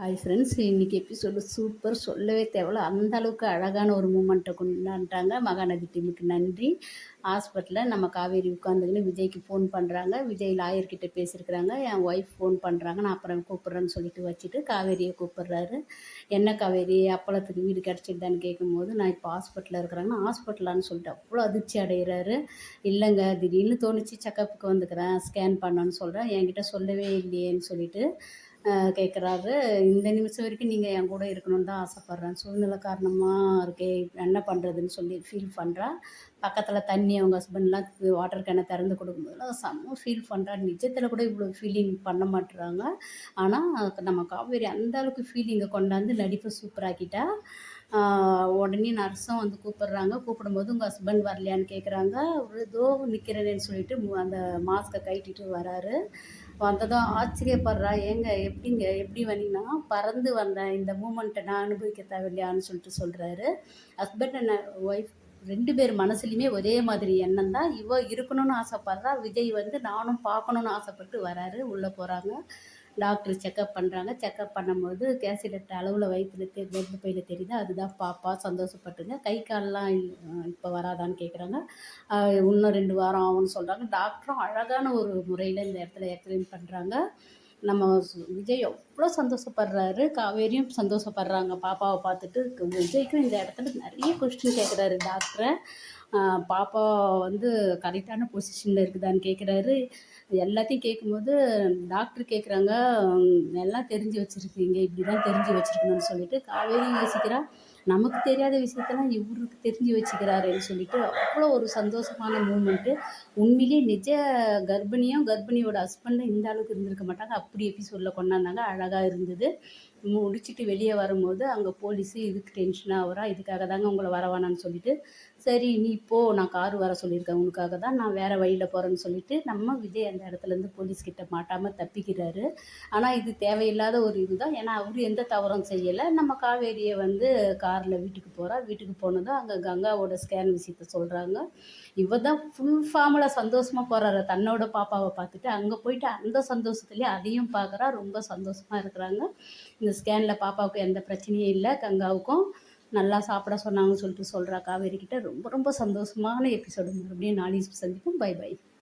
Hi friends இன்றைக்கி episode super சொல்லவே தேவையில்ல. அந்த அளவுக்கு அழகான ஒரு மூமெண்ட்டை கொண்டாண்டாங்க மகாநதி டீமுக்கு நன்றி. ஹாஸ்பிட்டலில் நம்ம காவேரி உட்காந்துக்கின்னு விஜய்க்கு ஃபோன் பண்ணுறாங்க விஜய் லாயர்கிட்ட பேசியிருக்கிறாங்க. என் ஒய்ஃப் ஃபோன் பண்ணுறாங்க நான் அப்புறம் கூப்பிட்றேன்னு சொல்லிட்டு வச்சுட்டு காவேரியை கூப்பிட்றாரு. என்ன காவேரி அப்பளத்துக்கு வீடு கிடச்சிட்டான்னு கேட்கும்போது நான் இப்போ ஹாஸ்பிட்டலில் இருக்கிறாங்கன்னா ஹாஸ்பிட்டலான்னு சொல்லிட்டு அவ்வளோ அதிர்ச்சி அடைகிறாரு இல்லைங்க திடீர்னு தோணுச்சு செக்கப்புக்கு வந்துக்கிறேன் ஸ்கேன் பண்ணோன்னு சொல்கிறேன் என்கிட்ட சொல்லவே இல்லையேன்னு சொல்லிட்டு கேட்குறாரு இந்த நிமிஷம் வரைக்கும் நீங்கள் என் கூட இருக்கணும்னு தான் ஆசைப்பட்றேன். சூழ்நிலை காரணமாக இருக்கே என்ன பண்ணுறதுன்னு சொல்லி ஃபீல் பண்ணுறா பக்கத்தில் தண்ணி அவங்க ஹஸ்பண்ட்லாம் வாட்டர் கேனை திறந்து கொடுக்கும்போதெல்லாம் செம்ம ஃபீல் பண்ணுறா நிஜத்தில் கூட இவ்வளோ ஃபீலிங் பண்ண மாட்டுறாங்க ஆனால் நம்ம காவேரி அந்த அளவுக்கு ஃபீலிங்கை கொண்டாந்து நடிப்பை சூப்பராக்கிட்டா உடனே நர்ஸும் வந்து கூப்பிட்றாங்க. கூப்பிடும்போது உங்கள் ஹஸ்பண்ட் வரலையான்னு கேட்குறாங்க அவர் ஏதோ நிற்கிறேன்னு சொல்லிட்டு அந்த மாஸ்க்கை கட்டிட்டு வராரு. வந்ததும் ஆச்சரியப்படுறா. ஏங்க எப்படிங்க? எப்படி வந்தீங்கன்னா பறந்து வந்தேன் இந்த மூமெண்ட்டை நான் அனுபவிக்க தேவையில்லையான்னு சொல்லிட்டு சொல்கிறாரு ஹஸ்பண்ட் அண்ட் ஒய்ஃப் ரெண்டு பேர் மனசுலையுமே ஒரே மாதிரி எண்ணம் தான். இவ இருக்கணும்னு ஆசைப்படுறா. விஜய் வந்து நானும் பார்க்கணுன்னு ஆசைப்பட்டு வராரு. உள்ளே போகிறாங்க டாக்டர் செக்கப் பண்ணுறாங்க செக்கப் பண்ணும்போது கேசிலட் அளவில் வயிற்றுல தெ கர்ப்ப பையில் தெரியுது. அதுதான் பாப்பா சந்தோஷப்பட்டுங்க. கை கால்லாம் இப்போ வராதான்னு கேட்குறாங்க இன்னும் ரெண்டு வாரம் ஆகும்னு சொல்கிறாங்க டாக்டரும் அழகான ஒரு முறையில் இந்த இடத்துல எக்ஸ்பிளைன் பண்ணுறாங்க நம்ம விஜய் எவ்வளோ சந்தோஷப்படுறாரு. காவேரியும் சந்தோஷப்படுறாங்க. பாப்பாவை பார்த்துட்டு விஜய்க்கும் இந்த இடத்துல நிறைய கொஸ்டின் கேட்குறாரு டாக்டரை. பாப்பா வந்து கரெக்டான பொசிஷனில் இருக்குதான்னு கேட்குறாரு எல்லாத்தையும் கேட்கும்போது டாக்டர் கேட்குறாங்க எல்லாம் தெரிஞ்சு வச்சுருக்கீங்க இப்படி தான் தெரிஞ்சு வச்சுருக்கணும்னு சொல்லிட்டு காவேரி யோசிக்கிறா. நமக்கு தெரியாத விஷயத்தெல்லாம் இவருக்கு தெரிஞ்சு வச்சுக்கிறாருன்னு சொல்லிட்டு அவ்வளோ ஒரு சந்தோஷமான மூமெண்ட்டு உண்மையிலேயே நிஜ கர்ப்பிணியும் கர்ப்பிணியோட ஹஸ்பண்டும் இந்த அளவுக்கு இருந்திருக்க மாட்டாங்க. அப்படி எபிசோடில் கொண்டாந்தாங்க அழகாக இருந்தது. முடிச்சுட்டு வெளியே வரும்போது அங்கே போலீஸு இதுக்கு டென்ஷனாக ஆகுறா இதுக்காக தாங்க உங்களை வரவானான்னு சொல்லிட்டு சரி நீ போ நான் கார் வர சொல்லியிருக்கேன் உனக்காக தான் நான் வேறு வழியில் போகிறேன்னு சொல்லிட்டு நம்ம விஜய் அந்த இடத்துலேருந்து போலீஸ்கிட்ட மாட்டாமல் தப்பிக்கிறாரு. ஆனால் இது தேவையில்லாத ஒரு இதுதான். ஏன்னா அவர் எந்த தவறும் செய்யலை. நம்ம காவேரியை வந்து காரில் வீட்டுக்கு போகிறா வீட்டுக்கு போனதும் அங்கே கங்காவோட ஸ்கேன் விஷயத்த சொல்கிறாங்க இவ தான் ஃபுல் ஃபார்மில் சந்தோஷமாக போகிறாரு தன்னோட பாப்பாவை பார்த்துட்டு அங்கே போயிட்டு அந்த சந்தோஷத்துலேயே அதையும் பார்க்குறா. ரொம்ப சந்தோஷமாக இருக்கிறாங்க. இந்த ஸ்கேனில் பாப்பாவுக்கு எந்த பிரச்சனையும் இல்லை கங்காவுக்கும் நல்லா சாப்பிட சொன்னாங்கன்னு சொல்லிட்டு சொல்கிறா காவேரிக்கிட்ட. ரொம்ப ரொம்ப சந்தோஷமான எபிசோடு மறுபடியும் நாளைக்கு சந்திப்போம். By by